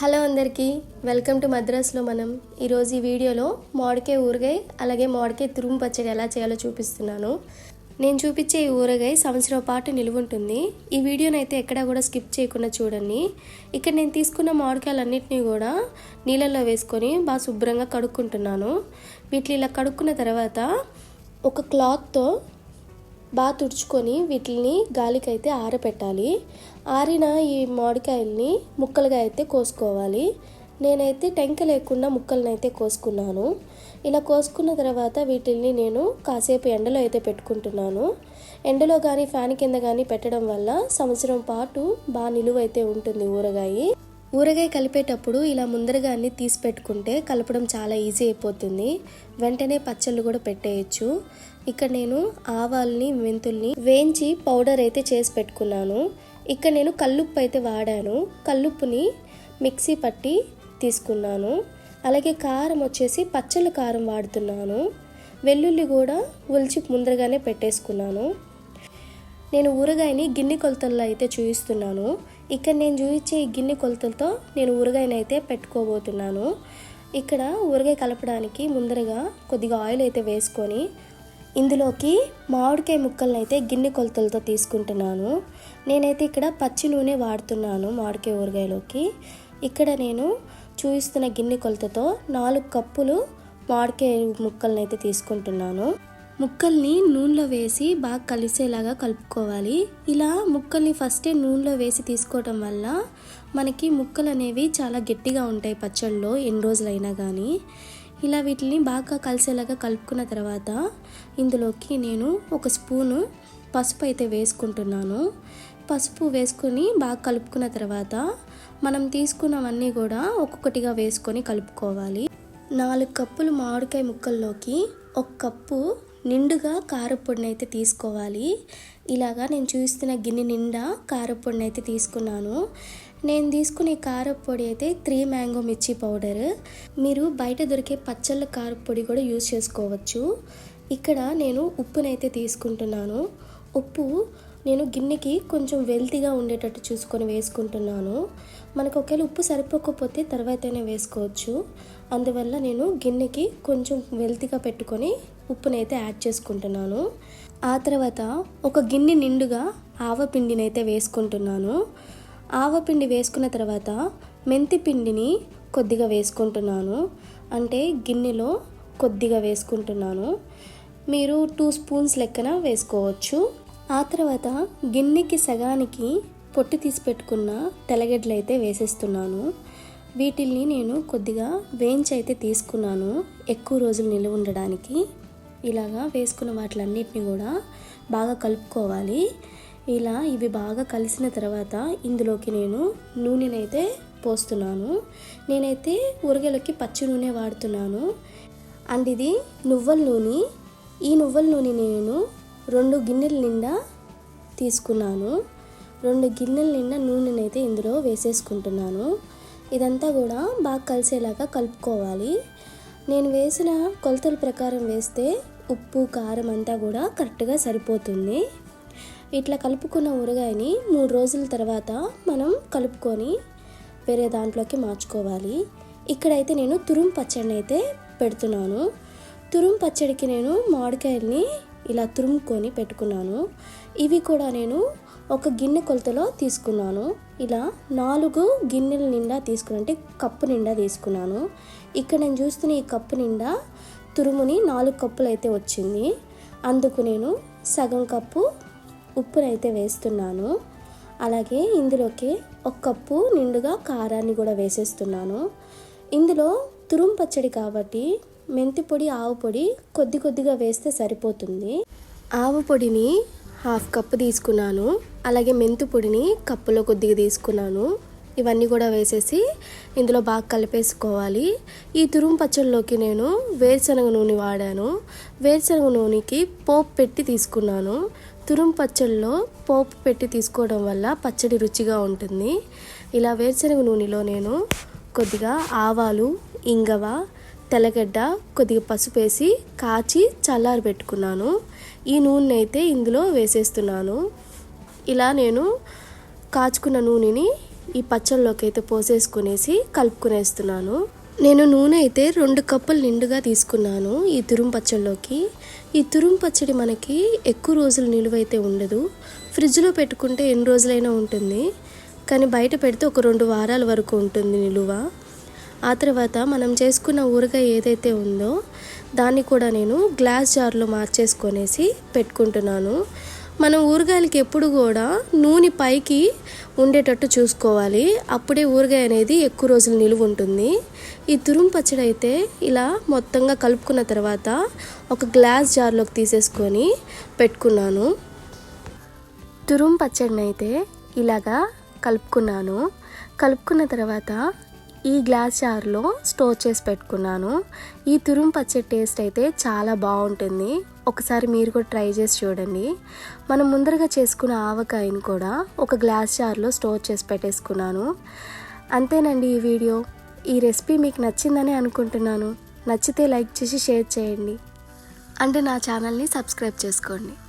Hello అందరికీ welcome to మద్రాస్లో మనం ఈరోజు ఈ వీడియోలో మామిడికాయ ఊరగాయ అలాగే మామిడికాయ తురుము పచ్చడి ఎలా చేయాలో చూపిస్తున్నాను. నేను చూపించే ఈ ఊరగాయ సంవత్సరం పాటు నిలువుంటుంది ఈ వీడియోని అయితే ఎక్కడా కూడా స్కిప్ చేయకుండా చూడండి. ఇక్కడ నేను తీసుకున్న మామిడికాయలన్నింటినీ కూడా నీళ్ళల్లో వేసుకొని బాగా శుభ్రంగా కడుక్కుంటున్నాను. వీటిని ఇలా కడుక్కున్న తర్వాత ఒక క్లాత్తో బాగా తుడుచుకొని వీటిని గాలికైతే ఆరపెట్టాలి. ఆరబెట్టాలి ఆరిన ఈ మామిడికాయల్ని ముక్కలుగా అయితే కోసుకోవాలి. నేనైతే టెంక లేకుండా ముక్కలను అయితే కోసుకున్నాను. ఇలా కోసుకున్న తర్వాత వీటిల్ని నేను కాసేపు ఎండలో అయితే పెట్టుకుంటున్నాను. ఎండలో కానీ ఫ్యాన్ కింద కానీ పెట్టడం వల్ల సంవత్సరం పాటు బాగా నిలువ అయితే ఉంటుంది ఊరగాయ. ఊరగాయ కలిపేటప్పుడు ఇలా ముందరగా అన్ని తీసి పెట్టుకుంటే కలపడం చాలా ఈజీ అయిపోతుంది. వెంటనే పచ్చళ్ళు కూడా పెట్టేయచ్చు. ఇక్కడ నేను ఆవాల్ని మెంతుల్ని వేయించి పౌడర్ అయితే చేసి పెట్టుకున్నాను. ఇక్కడ నేను కల్లుప్పు అయితే వాడాను. కల్లుప్పుని మిక్సీ పట్టి తీసుకున్నాను. అలాగే కారం వచ్చేసి పచ్చళ్ళ కారం వాడుతున్నాను. వెల్లుల్లి కూడా ఉల్చి ముందరగానే పెట్టేసుకున్నాను. నేను ఊరగాయని గిన్నె కొలతల్లో అయితే చూపిస్తున్నాను ఇక్కడ నేను చూపించే ఈ గిన్నె కొలతలతో నేను ఊరగాయని అయితే పెట్టుకోబోతున్నాను. ఇక్కడ ఊరగాయ కలపడానికి ముందరగా కొద్దిగా ఆయిల్ అయితే వేసుకొని ఇందులోకి మామిడికాయ ముక్కలను అయితే గిన్నె కొలతలతో తీసుకుంటున్నాను. నేనైతే ఇక్కడ పచ్చి నూనె వాడుతున్నాను మామిడికాయ ఊరగాయలోకి. ఇక్కడ నేను చూపిస్తున్న గిన్నె కొలతతో నాలుగు కప్పులు మామిడికాయ ముక్కలను అయితే తీసుకుంటున్నాను. ముక్కల్ని నూనెలో వేసి బాగా కలిసేలాగా కలుపుకోవాలి. ఇలా ముక్కల్ని ఫస్టే నూనెలో వేసి తీసుకోవటం వల్ల మనకి ముక్కలు అనేవి చాలా గట్టిగా ఉంటాయి పచ్చళ్ళలో ఎన్ని రోజులైనా కానీ ఇలా వీటిని బాగా కలిసేలాగా కలుపుకున్న తర్వాత ఇందులోకి నేను ఒక స్పూను పసుపు అయితే వేసుకుంటున్నాను. పసుపు వేసుకొని బాగా కలుపుకున్న తర్వాత మనం తీసుకున్నవన్నీ కూడా ఒక్కొక్కటిగా వేసుకొని కలుపుకోవాలి. నాలుగు కప్పులు మామిడికాయ ముక్కల్లోకి ఒక కప్పు నిండుగా కారపొడిని అయితే తీసుకోవాలి. ఇలాగా నేను చూస్తున్న గిన్నె నిండా కారపొడిని అయితే తీసుకున్నాను. నేను తీసుకునే కారపొడి అయితే త్రీ మ్యాంగో మిర్చి పౌడర్. మీరు బయట దొరికే పచ్చళ్ళ కారపొడి కూడా యూజ్ చేసుకోవచ్చు. ఇక్కడ నేను ఉప్పునైతే తీసుకుంటున్నాను. ఉప్పు నేను గిన్నెకి కొంచెం వెల్తీగా ఉండేటట్టు చూసుకొని వేసుకుంటున్నాను. మనకు ఒకవేళ ఉప్పు సరిపోకపోతే తర్వాతనే వేసుకోవచ్చు. అందువల్ల నేను గిన్నెకి కొంచెం వెల్తీగా పెట్టుకొని ఉప్పునైతే యాడ్ చేసుకుంటున్నాను. ఆ తర్వాత ఒక గిన్నె నిండుగా ఆవపిండినైతే వేసుకుంటున్నాను. ఆవపిండి వేసుకున్న తర్వాత మెంతి పిండిని కొద్దిగా వేసుకుంటున్నాను. అంటే గిన్నెలో కొద్దిగా వేసుకుంటున్నాను. మీరు టూ స్పూన్స్ లెక్కన వేసుకోవచ్చు. ఆ తర్వాత గిన్నెకి సగానికి పొట్టు తీసి పెట్టుకున్న తెల్లగడ్డలు అయితే వేసేస్తున్నాను. వీటిల్ని నేను కొద్దిగా వేయించి అయితే తీసుకున్నాను. ఎక్కువ రోజులు నిల్వ ఉండడానికి. ఇలాగా వేసుకున్న వాటిలన్నిటిని కూడా బాగా కలుపుకోవాలి. ఇలా ఇవి బాగా కలిసిన తర్వాత ఇందులోకి నేను నూనెనైతే పోస్తున్నాను. నేనైతే ఊరగలకి పచ్చి నూనె వాడుతున్నాను. అండ్ ఇది నువ్వుల నూనె. ఈ నువ్వుల నూనె నేను రెండు గిన్నెల నిండా తీసుకున్నాను. రెండు గిన్నెల నిండా నూనెనైతే ఇందులో వేసేసుకుంటున్నాను. ఇదంతా కూడా బాగా కలిసేలాగా కలుపుకోవాలి. నేను వేసిన కొలతల ప్రకారం వేస్తే ఉప్పు కారం అంతా కూడా కరెక్ట్గా సరిపోతుంది. ఇట్లా కలుపుకున్న ఊరగాయని మూడు రోజుల తర్వాత మనం కలుపుకొని వేరే దాంట్లోకి మార్చుకోవాలి. ఇక్కడైతే నేను తురుము పచ్చడిని అయితే పెడుతున్నాను. తురుము పచ్చడికి నేను మామిడికాయల్ని ఇలా తురుముకొని పెట్టుకున్నాను. ఇవి కూడా నేను ఒక గిన్నె కొలతలో తీసుకున్నాను. ఇలా నాలుగు గిన్నెల నిండా తీసుకుని అంటే కప్పు నిండా తీసుకున్నాను. ఇక్కడ నేను చూస్తున్న ఈ కప్పు నిండా తురుముని నాలుగు కప్పులు అయితే వచ్చింది. అందుకు నేను సగం కప్పు ఉప్పునైతే వేస్తున్నాను. అలాగే ఇందులోకి ఒక కప్పు నిండుగా కారాన్ని కూడా వేసేస్తున్నాను. ఇందులో తురుము పచ్చడి కాబట్టి మెంతి పొడి ఆవు పొడి కొద్ది కొద్దిగా వేస్తే సరిపోతుంది. ఆవు పొడిని హాఫ్ కప్పు తీసుకున్నాను. అలాగే మెంతి పొడిని కప్పులో కొద్దిగా తీసుకున్నాను. ఇవన్నీ కూడా వేసేసి ఇందులో బాగా కలిపేసుకోవాలి. ఈ తురుము పచ్చడిలోకి నేను వేరుశనగ నూనె వాడాను. వేరుశనగ నూనెకి పోపు పెట్టి తీసుకున్నాను. తురుము పచ్చడిలో పోపు పెట్టి తీసుకోవడం వల్ల పచ్చడి రుచిగా ఉంటుంది. ఇలా వేరుశనగ నూనెలో నేను కొద్దిగా ఆవాలు ఇంగవ తెల్లగడ్డ కొద్దిగా పసుపు వేసి కాచి చల్లారి పెట్టుకున్నాను. ఈ నూనె అయితే ఇందులో వేసేస్తున్నాను. ఇలా నేను కాచుకున్న నూనెని ఈ పచ్చళ్ళలోకి అయితే పోసేసుకునేసి కలుపుకునేస్తున్నాను. నేను నూనె అయితే రెండు కప్పులు నిండుగా తీసుకున్నాను ఈ తురుము పచ్చళ్ళలోకి. ఈ తురుము పచ్చడి మనకి ఎక్కువ రోజులు నిలువ అయితే ఉండదు. ఫ్రిడ్జ్లో పెట్టుకుంటే ఎన్ని రోజులైనా ఉంటుంది. కానీ బయట పెడితే ఒక రెండు వారాల వరకు ఉంటుంది నిలువ. ఆ తర్వాత మనం చేసుకున్న ఊరగాయ ఏదైతే ఉందో దాన్ని కూడా నేను గ్లాస్ జార్లో మార్చేసుకొనేసి పెట్టుకుంటున్నాను. మనం ఊరగాయలకి ఎప్పుడు కూడా నూనె పైకి ఉండేటట్టు చూసుకోవాలి. అప్పుడే ఊరగాయ అనేది ఎక్కువ రోజులు నిలువ ఉంటుంది. ఈ తురుము పచ్చడి అయితే ఇలా మొత్తంగా కలుపుకున్న తర్వాత ఒక గ్లాస్ జార్లోకి తీసేసుకొని పెట్టుకున్నాను. తురుము పచ్చడిని అయితే ఇలాగా కలుపుకున్నాను. కలుపుకున్న తర్వాత ఈ గ్లాస్ జార్లో స్టోర్ చేసి పెట్టుకున్నాను. ఈ తురుము పచ్చడి టేస్ట్ అయితే చాలా బాగుంటుంది. ఒకసారి మీరు కూడా ట్రై చేసి చూడండి. మనం ముందరగా చేసుకున్న ఆవకాయని కూడా ఒక గ్లాస్ జార్లో స్టోర్ చేసి పెట్టేసుకున్నాను. అంతేనండి ఈ వీడియో. ఈ రెసిపీ మీకు నచ్చిందని అనుకుంటున్నాను. నచ్చితే లైక్ చేసి షేర్ చేయండి. అంటే నా ఛానల్ని సబ్స్క్రైబ్ చేసుకోండి.